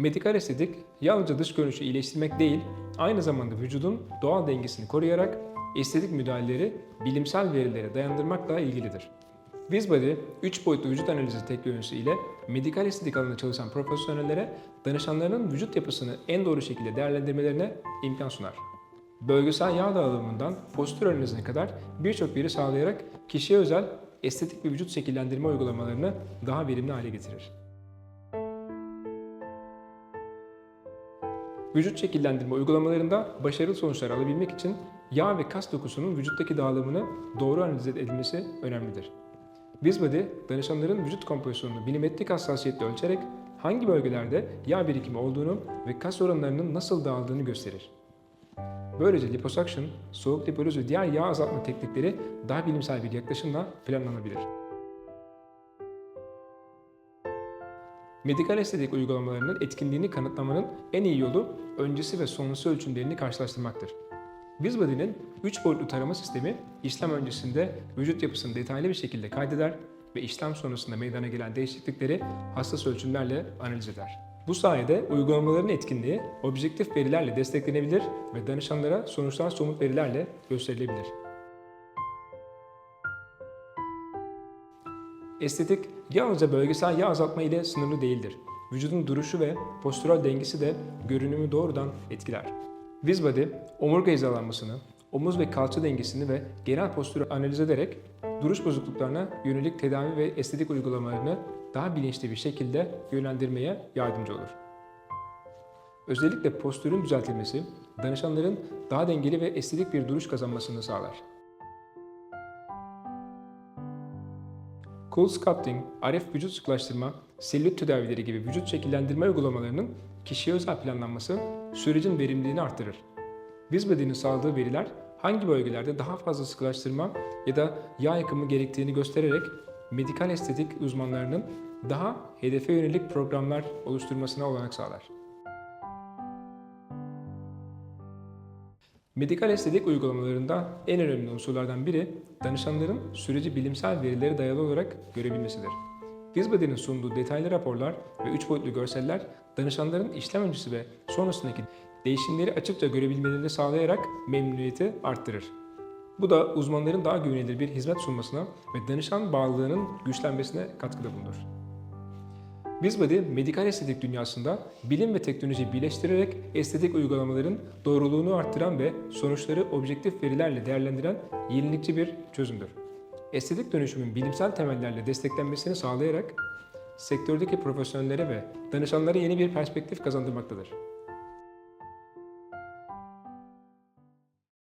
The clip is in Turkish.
Medikal estetik yalnızca dış görünüşü iyileştirmek değil, aynı zamanda vücudun doğal dengesini koruyarak estetik müdahaleleri bilimsel verilere dayandırmakla ilgilidir. Bizbody, 3 boyutlu vücut analizi teknolojisi ile medikal estetik alanında çalışan profesyonellere danışanlarının vücut yapısını en doğru şekilde değerlendirmelerine imkan sunar. Bölgesel yağ dağılımından postür analizine kadar birçok veri sağlayarak kişiye özel estetik bir vücut şekillendirme uygulamalarını daha verimli hale getirir. Vücut şekillendirme uygulamalarında başarılı sonuçlar alabilmek için yağ ve kas dokusunun vücuttaki dağılımını doğru analiz edilmesi önemlidir. Bizbody, danışanların vücut kompozisyonunu milimetrik hassasiyetle ölçerek hangi bölgelerde yağ birikimi olduğunu ve kas oranlarının nasıl dağıldığını gösterir. Böylece liposuction, soğuk lipoliz ve diğer yağ azaltma teknikleri daha bilimsel bir yaklaşımla planlanabilir. Medikal estetik uygulamalarının etkinliğini kanıtlamanın en iyi yolu öncesi ve sonrası ölçümlerini karşılaştırmaktır. Bizbody'nin 3 boyutlu tarama sistemi işlem öncesinde vücut yapısını detaylı bir şekilde kaydeder ve işlem sonrasında meydana gelen değişiklikleri hassas ölçümlerle analiz eder. Bu sayede uygulamaların etkinliği objektif verilerle desteklenebilir ve danışanlara sonuçlar somut verilerle gösterilebilir. Estetik yalnızca bölgesel yağ azaltma ile sınırlı değildir. Vücudun duruşu ve postürel dengesi de görünümü doğrudan etkiler. Bizbody, omurga hizalanmasını, omuz ve kalça dengesini ve genel postürü analiz ederek duruş bozukluklarına yönelik tedavi ve estetik uygulamalarını daha bilinçli bir şekilde yönlendirmeye yardımcı olur. Özellikle postürün düzeltilmesi, danışanların daha dengeli ve estetik bir duruş kazanmasını sağlar. Cool sculpting, RF vücut sıklaştırma, selülit tedavileri gibi vücut şekillendirme uygulamalarının kişiye özel planlanması sürecin verimliliğini artırır. Bizbody'nin sağladığı veriler hangi bölgelerde daha fazla sıkılaştırma ya da yağ yakımı gerektiğini göstererek medikal estetik uzmanlarının daha hedefe yönelik programlar oluşturmasına olanak sağlar. Medikal estetik uygulamalarında en önemli unsurlardan biri danışanların süreci bilimsel verilere dayalı olarak görebilmesidir. Bizbody'nin sunduğu detaylı raporlar ve 3 boyutlu görseller danışanların işlem öncesi ve sonrasındaki değişimleri açıkça görebilmelerini sağlayarak memnuniyeti arttırır. Bu da uzmanların daha güvenilir bir hizmet sunmasına ve danışan bağlılığının güçlenmesine katkıda bulunur. Bizbody, medikal estetik dünyasında bilim ve teknolojiyi birleştirerek estetik uygulamaların doğruluğunu arttıran ve sonuçları objektif verilerle değerlendiren yenilikçi bir çözümdür. Estetik dönüşümün bilimsel temellerle desteklenmesini sağlayarak sektördeki profesyonellere ve danışanlara yeni bir perspektif kazandırmaktadır.